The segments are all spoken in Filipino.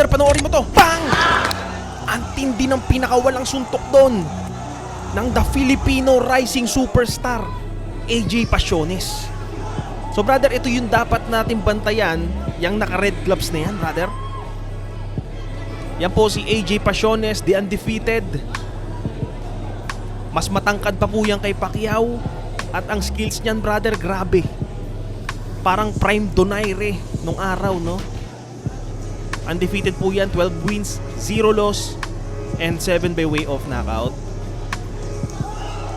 brother, panoorin mo to. Bang! Ang tindi ng pinakawalang suntok doon ng the Filipino rising superstar, AJ Pasiones. So brother, ito yung dapat natin bantayan, yung naka-red gloves na yan, brother. Yan po si AJ Pasiones, the undefeated. Mas matangkad pa po yan kay Pacquiao. At ang skills niyan, brother, grabe. Parang prime Donaire nung araw, no? Undefeated po yan, 12 wins, 0 loss, and 7 by way of knockout.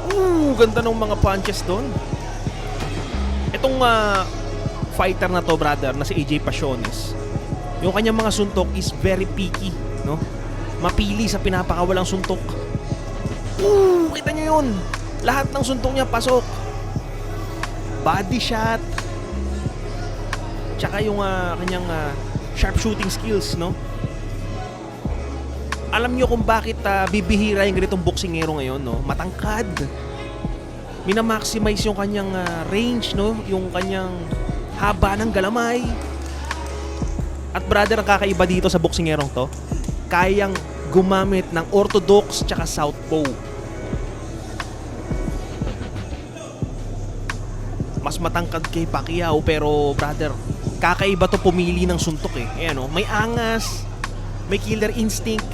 Ooh, ganda ng mga punches doon. Itong ah, fighter na to, brother, na si AJ Pasiones, yung kanyang mga suntok is very picky, no? Mapili sa pinapakawalang suntok. Ooh, kita nyo yun. Lahat ng suntok niya pasok. Body shot. Tsaka yung ah, kanyang ah, sharpshooting skills, no? Alam nyo kung bakit ah, bibihira yung ganitong boksingero ngayon, no? Matangkad. Minamaximize yung kanyang ah, range, no? Yung kanyang haba ng galamay. At brother, ang kakaiba dito sa boksingerong to, kayang gumamit ng orthodox tsaka southpaw. Mas matangkad kay Pacquiao pero brother, kakaiba to pumili ng suntok eh. Ayan oh, may angas, may killer instinct.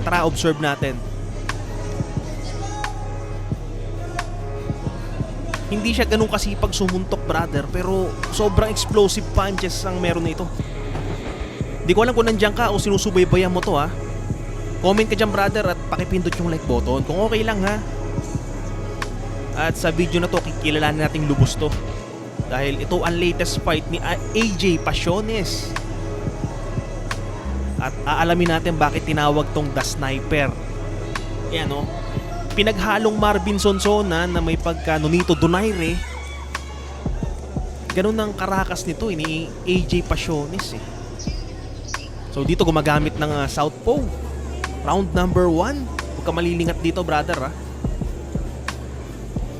Tara, observe natin. Hindi siya ganun kasipag sumuntok, brother, pero sobrang explosive punches ang meron nito. Di ko alam kung nandiyan ka o sinusubaybayan mo to ha. Comment ka dyan brother at pakipindot yung like button kung okay lang ha. At sa video na to, kikilalanin nating lubos to. Dahil ito ang latest fight ni AJ Pasiones. At aalamin natin bakit tinawag tong The Sniper. Yan o. Pinaghalong Marvin Sonsona na may pagka Nonito Donaire. Ganun ang karakas nito eh, ni AJ Pasiones eh. So dito gumagamit ng uh, southpaw. Round number 1. Huwag ka malilingat dito brother ha.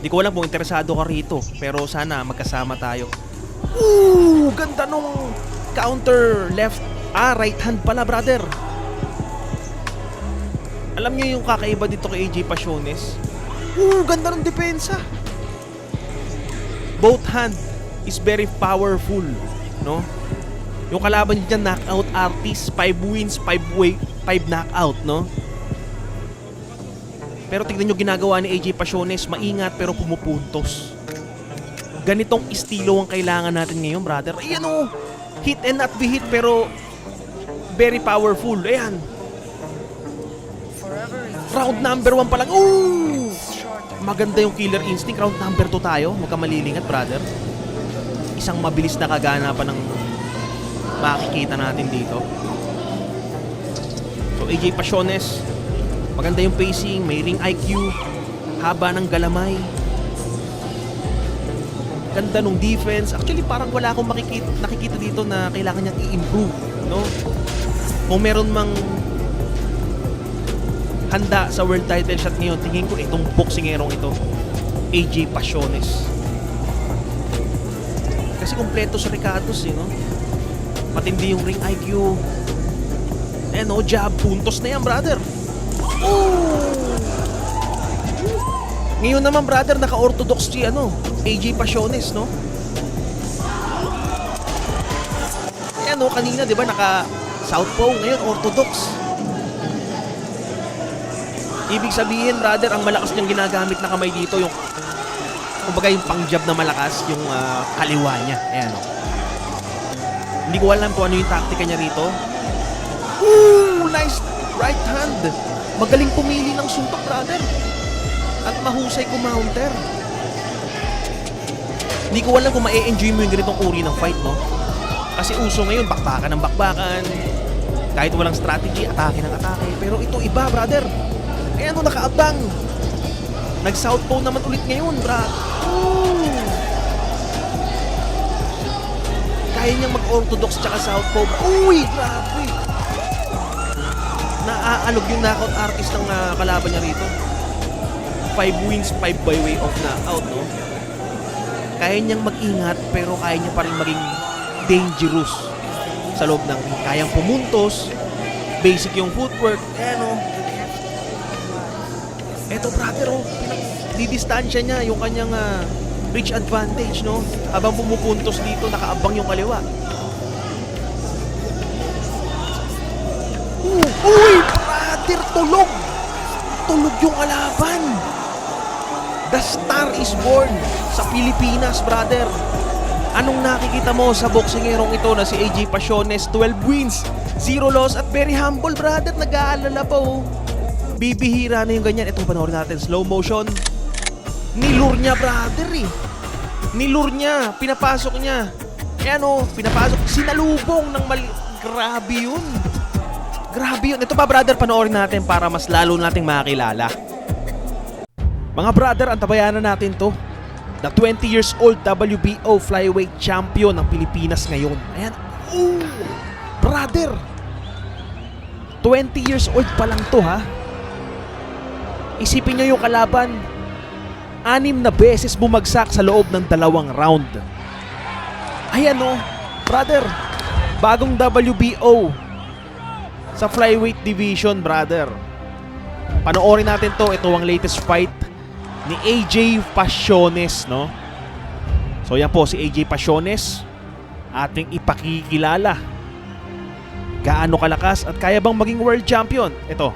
Di ko alam kung interesado ka rito. Pero sana magkasama tayo. Ooh! Ganda nung counter left. Ah, right hand pala brother. Alam niyo yung kakaiba dito kay AJ Pasiones? Ooh! Ganda ng depensa. Both hand is very powerful. No? Yung kalaban niya knockout artist, 5 wins, 5 way, 5 knockout, no? Pero tignan nyo ginagawa ni AJ Pasiones, maingat pero pumupuntos. Ganitong estilo ang kailangan natin ngayon, brother. Ayan o, hit and not be hit pero very powerful. Ayan. Round number 1 pa lang. Ooh! Maganda yung killer instinct. Round number 2 tayo. Huwag ka malilingat, brother. Isang mabilis na kaganapan ng makikita natin dito. So AJ Pasiones, maganda yung pacing, may ring IQ, haba ng galamay. Ganda nung defense. Actually, parang wala akong makikita, nakikita dito na kailangan niyang i-improve, no? Kung meron mang handa sa world title shot ngayon, tingin ko itong boksingerong ito, AJ Pasiones. Kasi kompleto sa Ricardos, eh, no? Matindi yung ring IQ. Eh no, jab, puntos na yan, brother. Oh! Ngayon naman, brother, naka-orthodox si ano, AJ Pasiones, no? Eh no, kanina, di ba, naka southpaw, ngayon orthodox. Ibig sabihin, brother, ang malakas niyang ginagamit na kamay dito, yung kumbaga yung pang-jab na malakas, yung ah, kaliwa niya. Ayan, no? Hindi ko alam kung ano yung taktika niya rito. Ooh, nice right hand. Magaling pumili ng suntok, brother. At mahusay kumounter. Hindi ko alam kung ma-enjoy mo yung ganitong uri ng fight, no? Kasi uso ngayon, bakbakan ng bakbakan. Kahit walang strategy, atake ng atake. Pero ito iba, brother. Eh ano, nakaabang. Nag-southpaw naman ulit ngayon, brad. Ooh. kaya niyang mag-orthodox tsaka southpaw. Uy, grabe! Naaalog yung knockout artist ng ah, kalaban niya rito. 5 wins, 5 by way of knockout, no? Kaya niyang mag-ingat pero kaya niya pa rin maging dangerous. sa loob ng ring. Kayang pumuntos, basic yung footwork, ayan o. Eto brother oh, didistansya niya yung kanyang ah, reach advantage no. Habang pumupuntos dito, nakaabang yung kaliwa. Uh, uy, brother, tulog! Tulog yung kalaban! The star is born sa Pilipinas, brother. Anong nakikita mo sa boksingerong ito na si AJ Pasiones? 12 wins, 0 loss at very humble, brother. Nag-aalala pa, oh. Bibihira na yung ganyan. Ito, panoorin natin. Slow motion. Nilur niya, brother, eh. Nilur niya. Pinapasok niya. Eh ano, pinapasok. Sinalubong ng mali... Grabe yun. Grabe yun. Ito pa, brother, panoorin natin para mas lalo nating makakilala. Mga brother, antabayanan natin to. The 20 years old WBO flyweight champion ng Pilipinas ngayon. Ayan. Ooh! Brother! 20 years old pa lang to ha. Isipin nyo yung kalaban. Anim na beses bumagsak sa loob ng dalawang round. Ayan o. Brother, bagong WBO sa flyweight division, brother. Panoorin natin to. Ito ang latest fight ni AJ Pasiones, no? So yan po si AJ Pasiones, ating ipakikilala. Gaano kalakas at kaya bang maging world champion? Ito.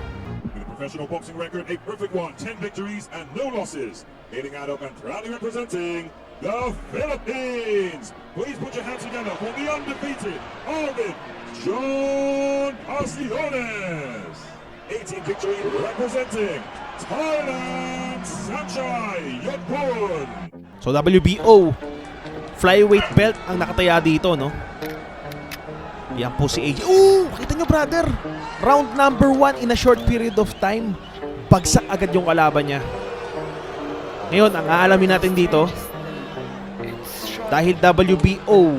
With a professional boxing record, a perfect one, 10 victories and no losses. Leading out of and proudly representing the Philippines. Please put your hands together for the undefeated Arvin John Casillones. 18 victory representing Thailand, Sanchai Yotpon. So WBO flyweight belt ang nakataya dito, no? Yan po si AJ. Ooh! Kita nyo, brother. Round number one in a short period of time. Bagsak agad yung kalaban niya. Ngayon, ang aalamin natin dito, dahil WBO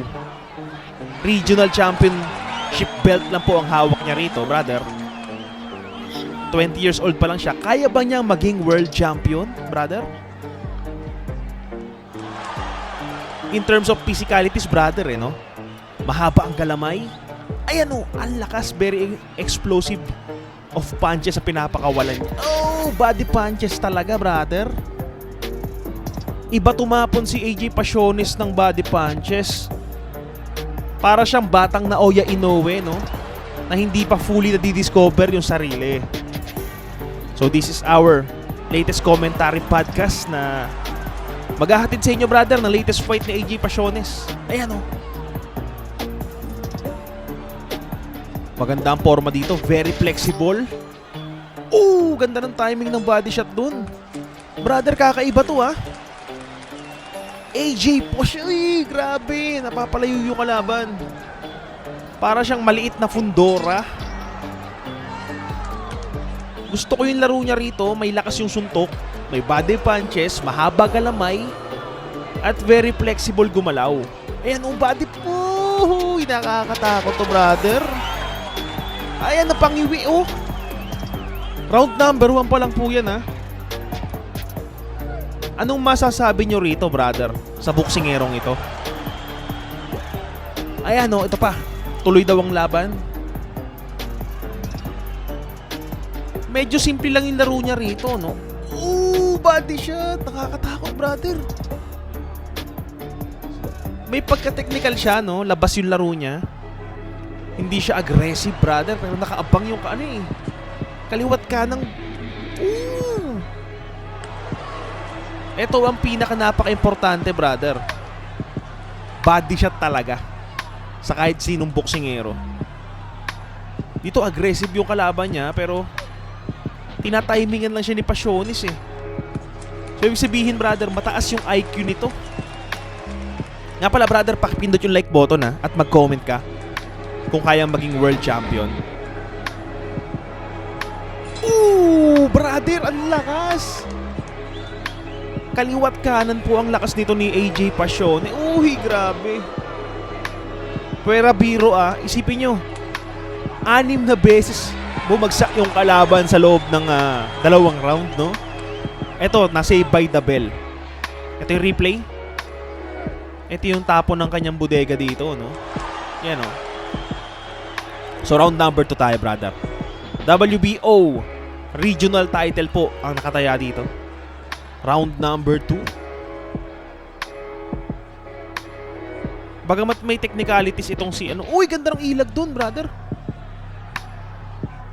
Regional Championship belt lang po ang hawak niya rito, brother. 20 years old pa lang siya. Kaya ba niyang maging world champion, brother? In terms of physicalities, brother, eh, no? Mahaba ang galamay. Ayan o, ang lakas, very explosive of punches sa pinapakawalan niya. Oh, body punches talaga, brother. Iba tumapon si AJ Pasiones ng body punches. Para siyang batang na Oya Inoue, no? Na hindi pa fully na-discover yung sarili. So this is our latest commentary podcast na maghahatid sa inyo, brother, ng latest fight ni AJ Pasiones. Ayan, oh. Maganda ang forma dito. Very flexible. Oh, ganda ng timing ng body shot dun. Brother, kakaiba to, ah. AJ Posh. Uy, grabe. Napapalayo yung kalaban. Para siyang maliit na fundora. Gusto ko yung laro niya rito. May lakas yung suntok. May body punches. Mahaba galamay. At very flexible gumalaw. Ayan, ang body po. Nakakatakot to, brother. Ayan, napangiwi, oh. Round number 1 pa lang po yan, ha. Anong masasabi nyo rito, brother? Sa buksingerong ito? Ayan, oh, ito pa. Tuloy daw ang laban. Medyo simple lang yung laro niya rito, no? Ooh, body shot. Nakakatakot, brother. May pagka-technical siya, no? Labas yung laro niya. Hindi siya aggressive, brother. Pero nakaabang yung ano eh. Kaliwat ka ng... Ooh! Ito ang pinaka napaka-importante, brother. Body shot talaga. Sa kahit sinong boksingero. Dito aggressive yung kalaban niya, pero tinatimingan lang siya ni Pasiones eh. So ibig sabihin, brother, mataas yung IQ nito. Nga pala, brother, pakipindot yung like button ha, at mag-comment ka kung kayang maging world champion. Ooh, brother, ang lakas! Kaliwat kanan po ang lakas nito ni AJ Pasione. Uy, grabe. Pwera biro ah, isipin nyo. Anim na beses bumagsak yung kalaban sa loob ng ah, dalawang round, no? Ito, na-save by the bell. Ito yung replay. Ito yung tapon ng kanyang bodega dito, no? Yan, oh. So round number 2 tayo, brother. WBO regional title po ang nakataya dito. Round number 2. Bagamat may technicalities itong si ano. Uy, ganda ng ilag dun, brother.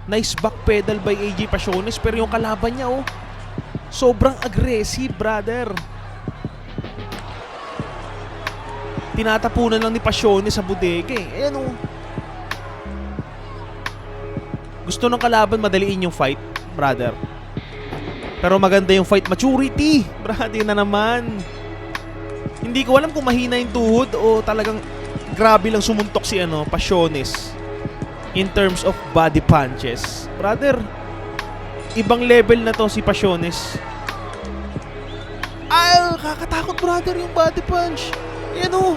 Nice back pedal by AJ Pasiones pero yung kalaban niya oh. Sobrang aggressive, brother. Tinatapunan lang ni Pasiones sa bodega eh. Ayan oh. Gusto ng kalaban madaliin yung fight, brother. Pero maganda yung fight maturity. Brother na naman. Hindi ko alam kung mahina yung tuhod o talagang grabe lang sumuntok si ano, Pasiones in terms of body punches. Brother, ibang level na to si Pasiones. Ay, kakatakot brother yung body punch. Yan o.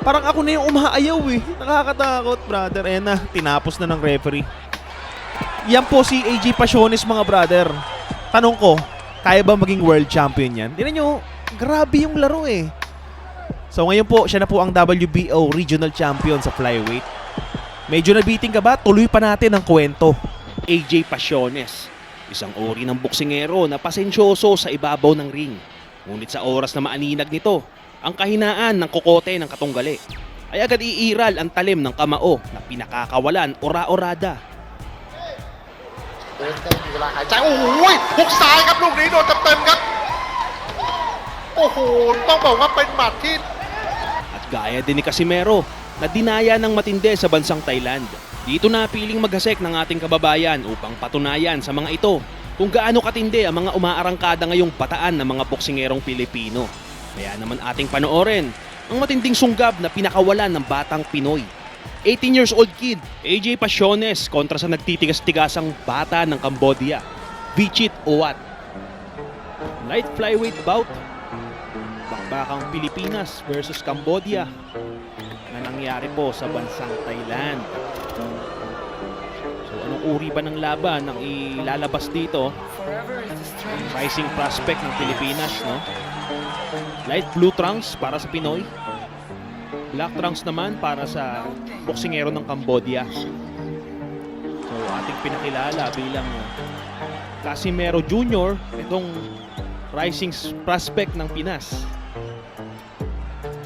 Parang ako na yung umaayaw eh. Nakakatakot brother. Ayan na, tinapos na ng referee. Yan po si AJ Pasiones mga brother. Tanong ko, kaya ba maging world champion yan? Tingnan nyo, grabe yung laro eh. So ngayon po, siya na po ang WBO regional champion sa flyweight. Medyo nabiting ka ba? Tuloy pa natin ang kwento. AJ Pasiones, isang uri ng boksingero na pasensyoso sa ibabaw ng ring. Ngunit sa oras na maaninag nito, ang kahinaan ng kokote ng katunggali ay agad iiral ang talim ng kamao na pinakakawalan ora-orada. เดินเต้นอยู่เวลาหายใจ โอ้โหหุกซ้ายครับลูกนี้โดนเต็มๆครับ โอ้โห ต้องบอกว่าเป็นหมัดที่ At gaya din ni Casimero na dinaya ng matindi sa bansang Thailand. Dito na piling maghasek ng ating kababayan upang patunayan sa mga ito kung gaano katindi ang mga umaarangkada ngayong bataan ng mga boksingerong Pilipino. Kaya naman ating panoorin ang matinding sunggab na pinakawalan ng batang Pinoy. 18 years old kid, AJ Pasiones kontra sa nagtitigas-tigasang bata ng Cambodia, Vichit Owat. Light flyweight bout, bakbakang Pilipinas versus Cambodia na nangyari po sa bansang Thailand. So anong uri ba ng laban ang ilalabas dito? Rising prospect ng Pilipinas, no? Light blue trunks para sa Pinoy. Black trunks naman para sa boksingero ng Cambodia. So ating pinakilala bilang Casimero Jr. itong rising prospect ng Pinas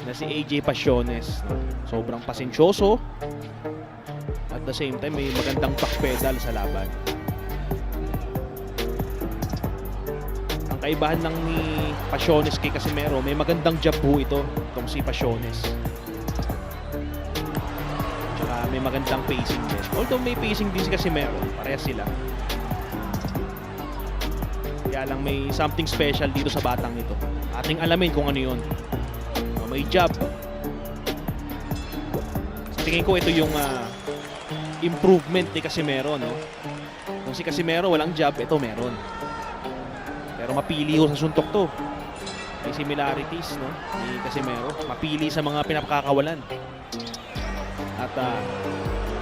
na si AJ Pasiones. Sobrang pasensyoso at the same time may magandang back pedal sa laban. Ang kaibahan lang ni Pasiones kay Casimero, may magandang jab po ito, itong si Pasiones. May magandang pacing din. Although may pacing din si Casimero, parehas sila. Kaya lang may something special dito sa batang ito. Ating alamin kung ano yun. Uh, may job. Sa tingin ko ito yung ah, improvement ni Casimero, no? Kung si Casimero walang job, ito meron. Pero mapili ho sa suntok to. May similarities, no? Ni Casimero. Mapili sa mga pinapakakawalan. At ah,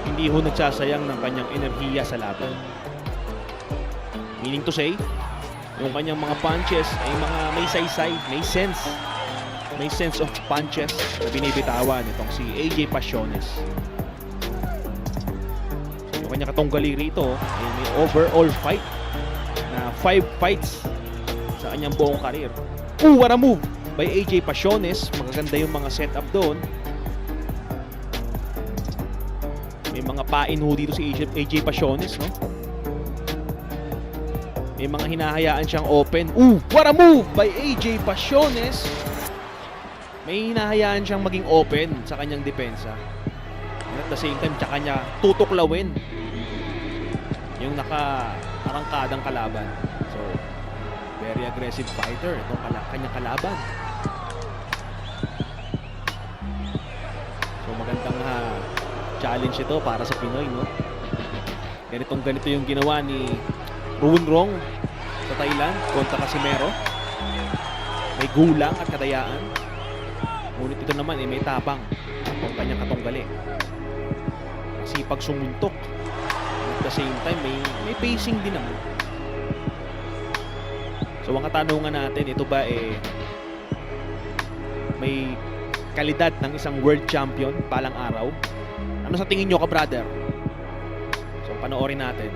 hindi ho nagsasayang ng kanyang enerhiya sa laban. Meaning to say, yung kanyang mga punches ay mga may saysay, may sense. May sense of punches na binibitawan itong si AJ Pasiones. Yung kanyang katunggali rito ay may overall fight na 5 fights sa kanyang buong karir. Ooh, what a move by AJ Pasiones. Magaganda yung mga setup doon. May mga pain ho dito si AJ, AJ Pasiones, no? May mga hinahayaan siyang open. Ooh, what a move by AJ Pasiones. May hinahayaan siyang maging open sa kanyang depensa. And at the same time, tsaka niya tutuklawin yung naka-arangkadang kalaban. So, very aggressive fighter itong kanyang kalaban. Challenge ito para sa Pinoy, no? Ganitong ganito yung ginawa ni Ruwen Rong sa Thailand kontra Casimero. May gulang at kadayaan. Ngunit ito naman eh, may tapang ang kanyang katunggali. Sipag sumuntok. At the same time, may, may pacing din naman. So ang katanungan natin, ito ba eh may kalidad ng isang world champion palang araw? Ano sa tingin nyo ka, brother? So, panoorin natin.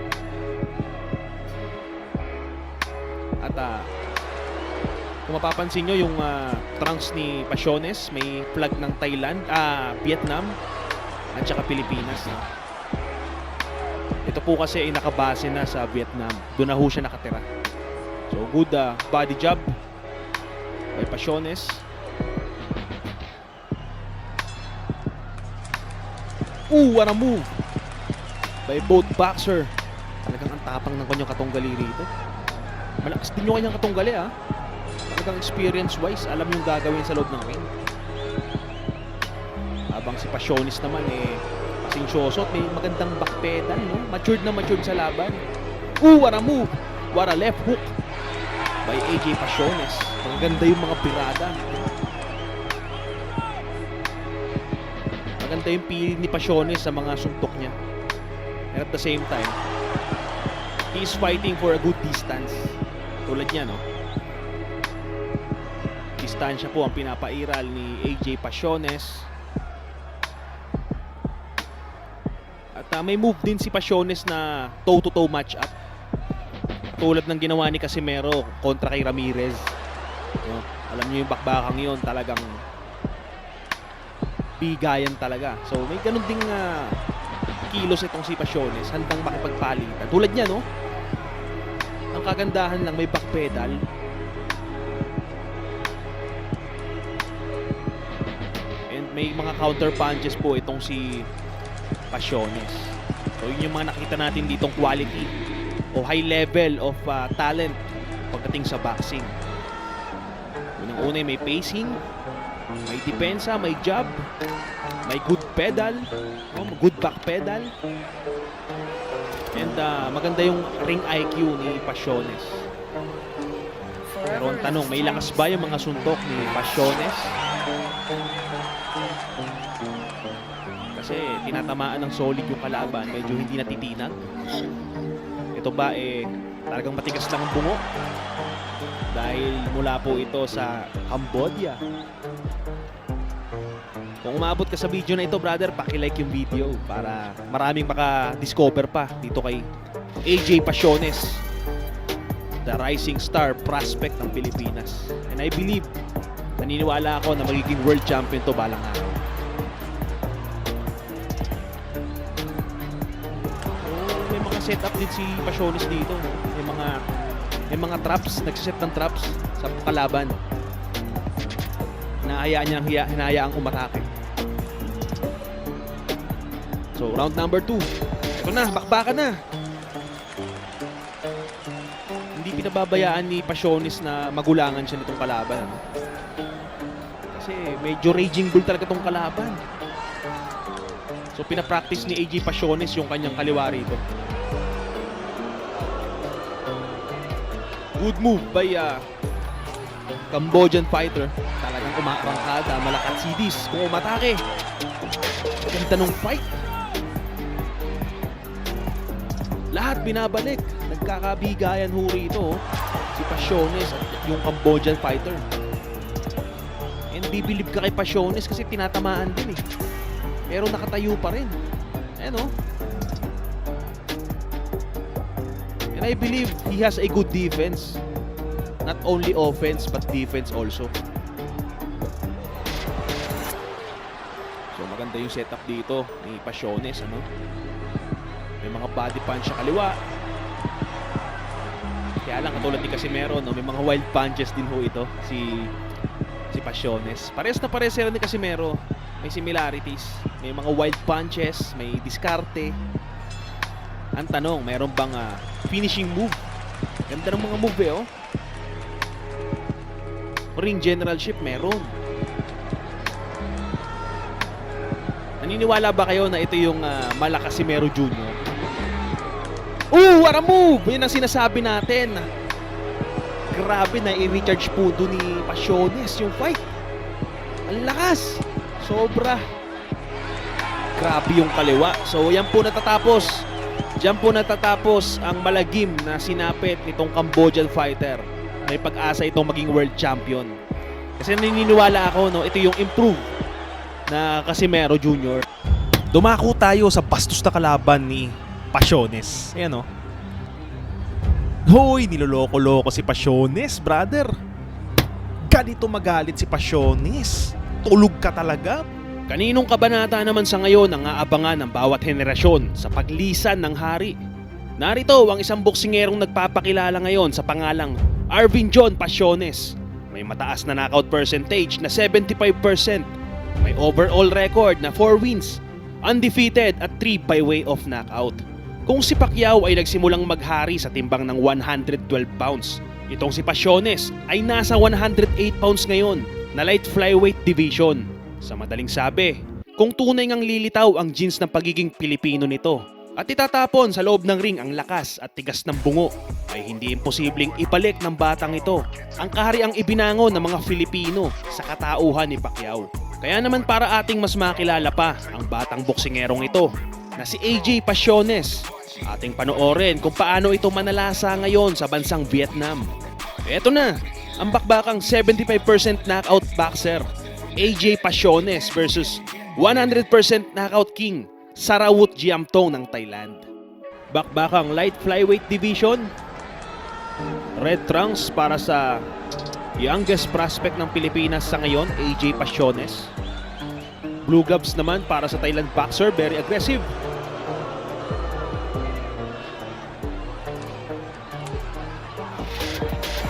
At ah, kung mapapansin nyo yung ah, trunks ni Pasiones, may flag ng Thailand, ah, Vietnam, at saka Pilipinas. no? Ito po kasi ay nakabase na sa Vietnam. Doon na ho siya nakatira. So good ah, body job by Pasiones. Ooh, what a move by both boxer. Talagang ang tapang ng kanyang katunggali rito. Malakas din yung kanyang katunggali ah. Talagang experience-wise, alam yung gagawin sa loob ng ring. Habang si Pasiones naman eh, pasensyoso at may magandang back pedal, no? Matured na matured sa laban. Ooh, what a move! What a left hook by AJ Pasiones. Ang ganda yung mga pirada. Maganda yung pili ni Pasiones sa mga suntok niya. And at the same time, he is fighting for a good distance. Tulad niya, no? Distansya po ang pinapairal ni AJ Pasiones. At ah, may move din si Pasiones na toe-to-toe match-up. Tulad ng ginawa ni Casimero kontra kay Ramirez. No? Alam niyo yung bakbakang yun, talagang bigayan talaga. So may ganun ding ah, kilos itong si Pasiones, handang makipagpalitan. Tulad niya, no? Ang kagandahan lang, may back pedal. And may mga counter punches po itong si Pasiones. So yun yung mga nakita natin ditong quality o high level of ah, talent pagdating sa boxing. Unang-una may pacing, may depensa, may jab, may good pedal, oh, good back pedal. And ah, maganda yung ring IQ ni Pasiones. Pero ang tanong, may lakas ba yung mga suntok ni Pasiones? Kasi tinatamaan ng solid yung kalaban, medyo hindi natitinag. Ito ba eh talagang matigas lang ang bungo? Dahil mula po ito sa Cambodia. Kung umabot ka sa video na ito, brother, paki-like yung video para maraming maka-discover pa dito kay AJ Pasiones, the rising star prospect ng Pilipinas. And I believe, naniniwala ako na magiging world champion to balang araw. Mga setup din si Pasiones dito. May mga may mga traps, nagsiset ng traps sa kalaban. Hinahayaan niya, hiya, hinahayaang umatake. So, round number 2. Ito na, bakbakan na. Hindi pinababayaan ni Pasiones na magulangan siya nitong kalaban. Kasi medyo raging bull talaga tong kalaban. So, pinapractice ni AJ Pasiones yung kanyang kaliwa rito. Good move by uh, Cambodian fighter. Talagang umaarangkada, malakat sidis kung umatake. Ganda nung fight. Lahat binabalik. Nagkakabigayan ho rito. oh. Si Pasiones at yung Cambodian fighter. And bibilib ka kay Pasiones kasi tinatamaan din eh. Pero nakatayo pa rin. Ayan oh. And I believe he has a good defense. Not only offense but defense also. So maganda yung setup dito ni Pasiones ano. May mga body punch sa kaliwa. Kaya lang katulad ni Casimero no, may mga wild punches din ho ito si si Pasiones. Pares na pares sila ni Casimero. May similarities. May mga wild punches, may diskarte. Ang tanong, mayroon bang ah, finishing move? Ganda ng mga move eh, oh. Ring generalship, meron. Naniniwala ba kayo na ito yung uh, Malakasimero Jr.? Ooh, what a move! Yan ang sinasabi natin. Grabe na i-recharge po doon ni Pasiones yung fight. Ang lakas. Sobra. Grabe yung kaliwa. So yan po natatapos. Diyan po natatapos ang malagim na sinapit nitong Cambodian fighter. May pag-asa itong maging world champion. Kasi naniniwala ako, no, ito yung improve na Casimero Jr. Dumako tayo sa bastos na kalaban ni Pasiones. Ayan o. Hoy, niloloko-loko si Pasiones, brother. Ganito magalit si Pasiones. Tulog ka talaga. Kaninong kabanata naman sa ngayon ang aabangan ng bawat henerasyon sa paglisan ng hari? Narito ang isang boksingerong nagpapakilala ngayon sa pangalang Arvin John Pasiones. May mataas na knockout percentage na 75%. May overall record na 4 wins, undefeated at 3 by way of knockout. Kung si Pacquiao ay nagsimulang maghari sa timbang ng 112 pounds, itong si Pasiones ay nasa 108 pounds ngayon na light flyweight division. Sa madaling sabi, kung tunay ngang lilitaw ang jeans ng pagiging Pilipino nito at itatapon sa loob ng ring ang lakas at tigas ng bungo, ay hindi imposibleng ibalik ng batang ito ang kahariang ibinangon ng mga Filipino sa katauhan ni Pacquiao. Kaya naman para ating mas makilala pa ang batang boksingerong ito na si AJ Pasiones, ating panoorin kung paano ito manalasa ngayon sa bansang Vietnam. Eto na, ang bakbakang 75% knockout boxer, AJ Pasiones versus 100% knockout king, Sarawut Jiamtong ng Thailand. Bakbakang light flyweight division, red trunks para sa youngest prospect ng Pilipinas sa ngayon, AJ Pasiones. Blue gloves naman para sa Thailand boxer, very aggressive.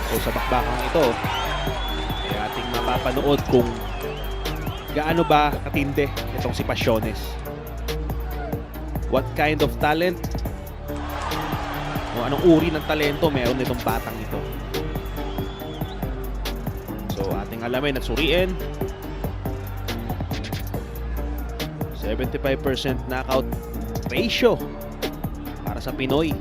So sa bakbakang ito, ay ating mapapanood kung gaano ba katindi itong si Pasiones. What kind of talent o anong uri ng talento meron itong batang ito. So ating alamin at suriin. 75% knockout ratio para sa Pinoy.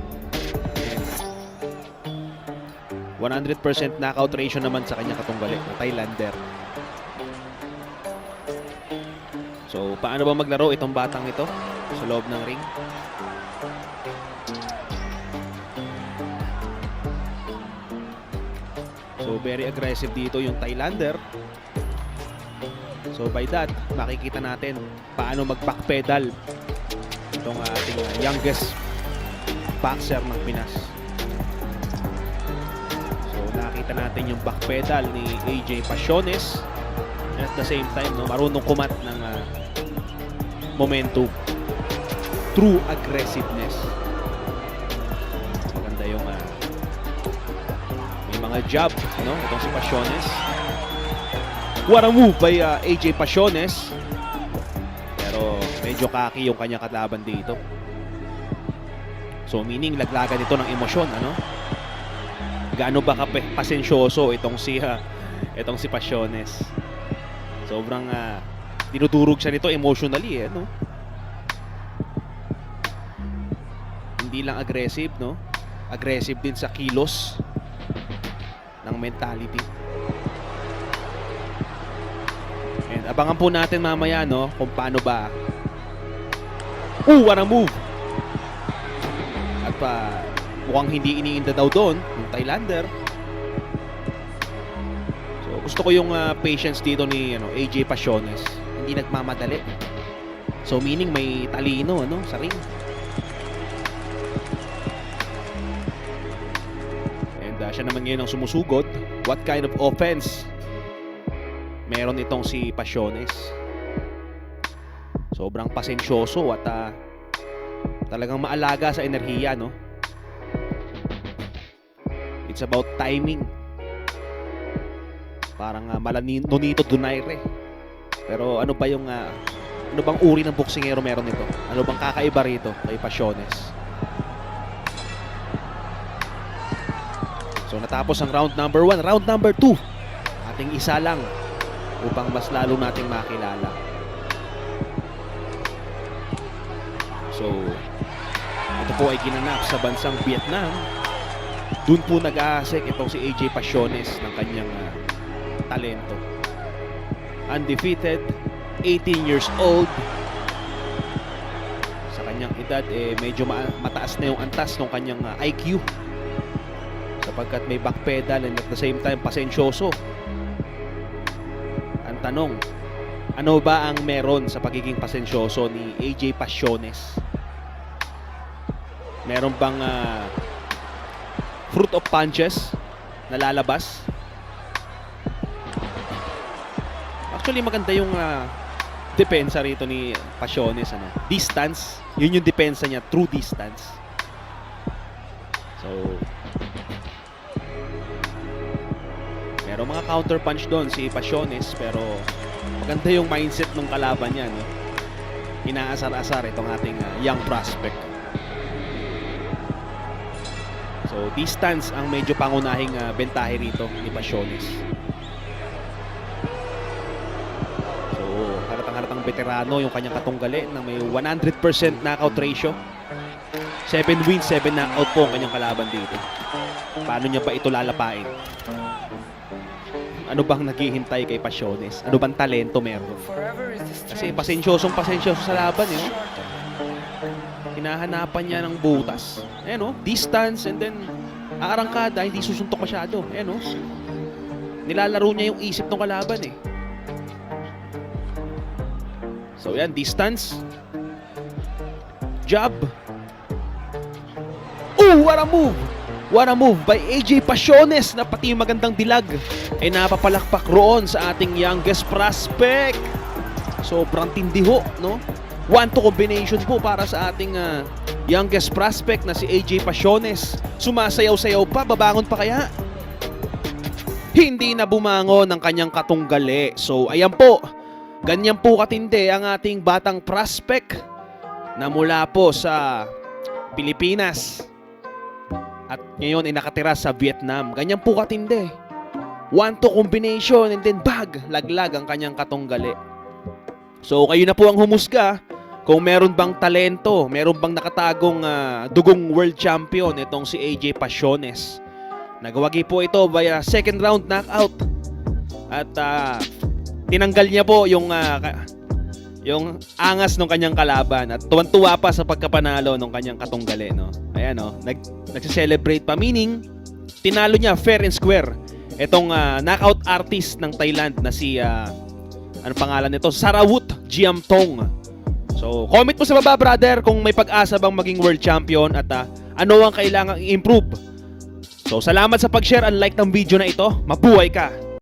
100% knockout ratio naman sa kanyang katunggali na Thailander. So, paano ba maglaro itong batang ito sa loob ng ring? So, very aggressive dito yung Thailander. So, by that, makikita natin paano mag-backpedal itong ating uh, youngest boxer ng Pinas. So nakita natin yung backpedal ni AJ Pasiones at the same time no, marunong kumat ng ah, momentum true aggressiveness. Maganda yung ah, may mga jab no itong si Pasiones. What a move by ah, AJ Pasiones. Pero medyo kaki yung kanyang kalaban dito. So meaning laglagan ito ng emosyon ano? gaano ba kape pasensyoso itong si ah, itong si Pasiones. Sobrang uh, dinudurog siya nito emotionally eh, no? Hindi lang aggressive, no? Aggressive din sa kilos ng mentality. And abangan po natin mamaya, no, kung paano ba Ooh, what a move! At pa mukhang hindi iniinda daw doon yung Thailander. So gusto ko yung ah, patience dito ni ano AJ Pasiones. Hindi nagmamadali. So meaning may talino ano sa ring. And ah, siya naman ngayon ang sumusugod. What kind of offense meron itong si Pasiones? Sobrang pasensyoso at ah, talagang maalaga sa enerhiya, no? It's about timing. Parang uh, malani Nonito Donaire. Pero ano ba yung ah, ano bang uri ng boksingero meron nito? Ano bang kakaiba rito kay Pasiones? So natapos ang round number 1, round number 2. Ating isa lang upang mas lalo nating makilala. So ito po ay ginanap sa bansang Vietnam doon po nag-aasik itong si AJ Pasiones ng kanyang ah, talento. Undefeated, 18 years old. Sa kanyang edad, eh, medyo ma- mataas na yung antas ng kanyang ah, IQ. Sapagkat may backpedal and at the same time pasensyoso. Ang tanong, Ano ba ang meron sa pagiging pasensyoso ni AJ Pasiones? Meron bang ah, fruit of punches na lalabas? Actually maganda yung ah, depensa rito ni Pasiones ano. Distance, yun yung depensa niya, true distance. So Merong mga counter punch doon si Pasiones pero maganda yung mindset ng kalaban niya no. Inaasar-asar itong ating ah, young prospect. So distance ang medyo pangunahing ah, bentahe rito ni Pasiones. Veterano yung kanyang katunggali na may 100% knockout ratio. 7 wins, 7 knockout po ang kanyang kalaban dito. Paano niya ba ito lalapain? Ano bang naghihintay kay Pasiones? Ano bang talento meron? Kasi pasensyosong pasensyoso sa laban eh. oh. Hinahanapan niya ng butas. Ayan oh, distance and then aarangkada, hindi susuntok masyado. Ayan oh. Nilalaro niya yung isip ng kalaban eh. So yan, distance. Jab. Oh, what a move! What a move by AJ Pasiones na pati yung magandang dilag ay napapalakpak roon sa ating youngest prospect. Sobrang tindi ho, no? One to combination po para sa ating ah, youngest prospect na si AJ Pasiones. Sumasayaw-sayaw pa, babangon pa kaya? Hindi na bumangon ang kanyang katunggali. So, ayan po. Ganyan po katindi ang ating batang prospect na mula po sa Pilipinas at ngayon ay nakatira sa Vietnam. Ganyan po katindi. One to combination and then bag, laglag ang kanyang katunggali. So kayo na po ang humusga kung meron bang talento, meron bang nakatagong ah, dugong world champion itong si AJ Pasiones. Nagawagi po ito via second round knockout. At ah, tinanggal niya po yung ka- yung angas ng kanyang kalaban at tuwan-tuwa pa sa pagkapanalo ng kanyang katunggali no. Ayan no, nag nagse-celebrate pa meaning tinalo niya fair and square itong ah, knockout artist ng Thailand na si ah, ano pangalan nito? Sarawut Jiamtong. So, comment mo sa baba, brother, kung may pag-asa bang maging world champion at ah, ano ang kailangang i-improve. So, salamat sa pag-share and like ng video na ito. Mabuhay ka!